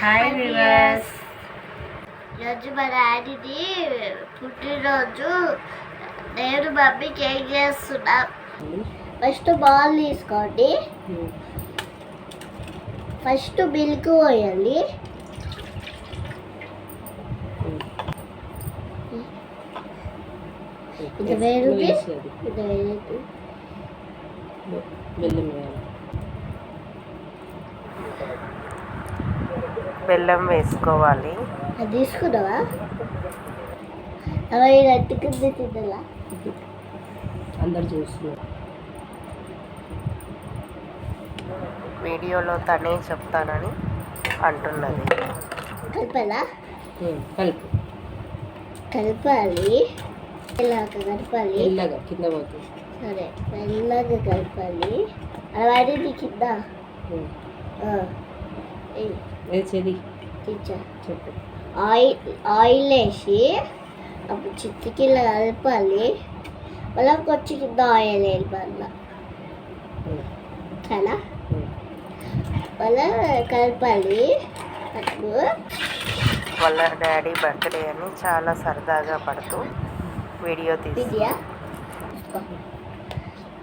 Hi viewers ఈరోజు మా డాడీది పుట్టినరోజు. నేను మమ్మీ కేక్ చేస్తున్నా. ఫస్ట్ బాల్ తీసుకోండి. ఫస్ట్ మిల్క్ పోయాలి ఇది వేరుది ఇది వేరుది బెల్లం బెల్లం వేసుకోవాలి. అది తీసుకున్నావా రట్టుకుంది తిన్నలా అందరు చూస్తున్నారు. వీడియోలో తనే చెప్తానని అంటున్నది. కలిపాలా కలుపు. కలపాలి. ఇలాగ కలపాలి. కింద పోతుంది సరే మెల్లగా కలపాలి. అలాంటిది కింద. తెచ్చా చెప్పు. ఆయిల్ ఆయిల్ వేసి అప్పుడు చిత్తికి ఇలా కలపాలి. మళ్ళీ కొంచెం కింద ఆయిల్ వేయాలి ఉమ్. మళ్ళీ కలపాలి. అప్పుడు వాళ్ళ డాడీ బర్త్డే అని చాలా సరదాగా పడుతూ వీడియో తీసి పిండియా?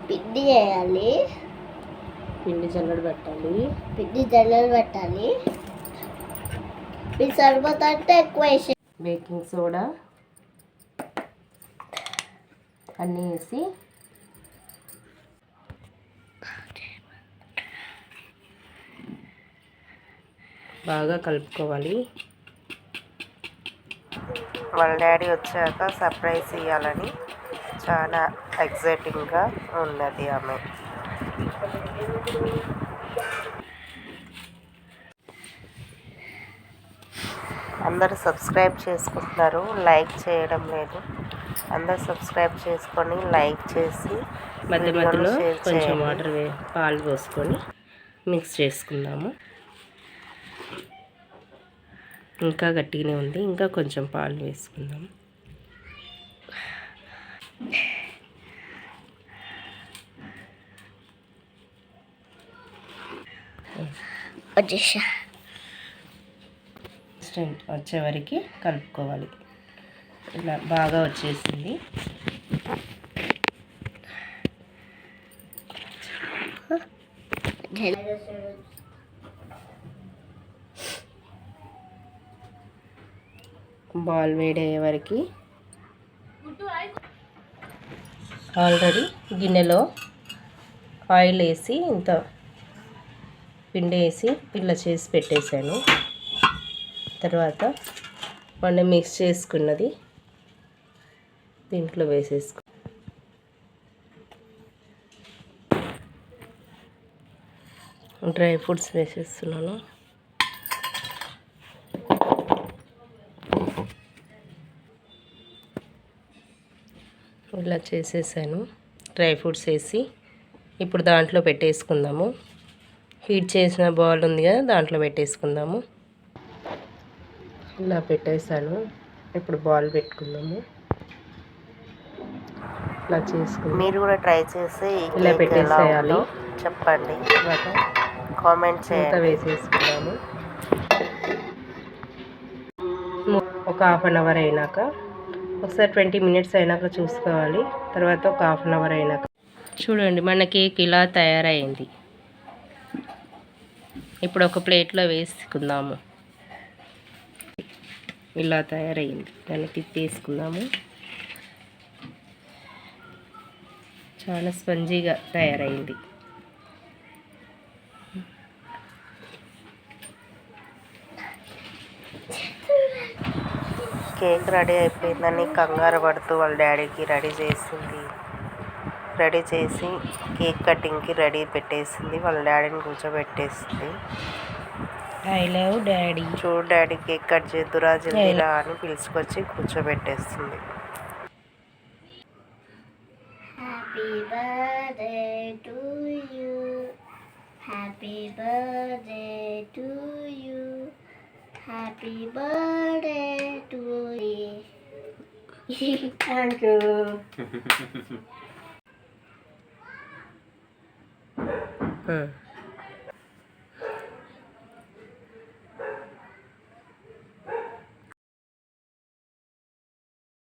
పిండి వేయాలి. పిండి చల్లడి పెట్టాలి. పిండి జల్లలు పెట్టాలి. మీ సరిపోతా అంటే ఎక్కువ బేకింగ్ సోడా. అన్నీ వేసి. బాగా కలుపుకోవాలి. వాళ్ళ డాడీ వచ్చాక సర్ప్రైజ్ ఇవ్వాలని చాలా ఎక్సైటింగ్గా ఉన్నది ఆమె. అందరూ సబ్స్క్రైబ్ చేసుకుంటున్నారు. లైక్ చేయడం లేదు. అందరు సబ్స్క్రైబ్ చేసుకొని లైక్ చేసి మధ్య మధ్యలో కొంచెం. వాటర్ వే పాలు పోసుకొని మిక్స్ చేసుకుందాము. ఇంకా గట్టిగానే ఉంది. ఇంకా కొంచెం పాలు వేసుకుందాం. వచ్చేసా స్టెంట్ వచ్చే వరకు కలుపుకోవాలి. ఇలా బాగా వచ్చేసింది. బాల్ వేడయ్యే వరకు ఆల్రెడీ గిన్నెలో ఆయిల్ వేసి ఇంత పిండి వేసి పిల్ల చేసి పెట్టేశాను. తర్వాత మనం మిక్స్ చేసుకున్నది దీంట్లో వేసేసుకో. డ్రై ఫ్రూట్స్ వేసేస్తున్నాను. ఇలా చేసేసాను. డ్రై ఫ్రూట్స్ వేసి ఇప్పుడు దాంట్లో పెట్టేసుకుందాము. హీట్ చేసిన బాల్ ఉంది కదా దాంట్లో పెట్టేసుకుందాము. ఇలా పెట్టేసాను ఇప్పుడు బాల్ పెట్టుకుందాము. ఇలా చేసుకుందాం. మీరు కూడా ట్రై చేసి ఇలా పెట్టేసేయాలి. చెప్పండి. తర్వాత కామెంట్ చేయండి. వేసేసుకున్నాము ఒక హాఫ్ అన్ అవర్ అయినాక ఒకసారి ట్వంటీ మినిట్స్ అయినాక చూసుకోవాలి. తర్వాత ఒక హాఫ్ అన్ అవర్ అయినాక. చూడండి మన కేక్ ఇలా తయారైంది. ఇప్పుడు ఒక ప్లేట్లో వేసుకుందాము. ఇలా తయారైంది. దాన్ని తిప్పేసుకుందాము చాలా స్పంజీగా తయారైంది. కేక్ రెడీ అయిపోయిందని కంగారు పడుతూ వాళ్ళ డాడీకి రెడీ చేసింది. రెడీ చేసి కేక్ కటింగ్కి రెడీ పెట్టేసింది. వాళ్ళ డాడీని కూర్చోబెట్టేసింది. ఐ లవ్ డాడీ చూడు డాడీ కేక్ కట్ చేద్దురా జల్దీరా అని పిలుచుకొచ్చి కూర్చోబెట్టేస్తుంది happy birthday to you happy birthday to you happy birthday to thank you Hmm.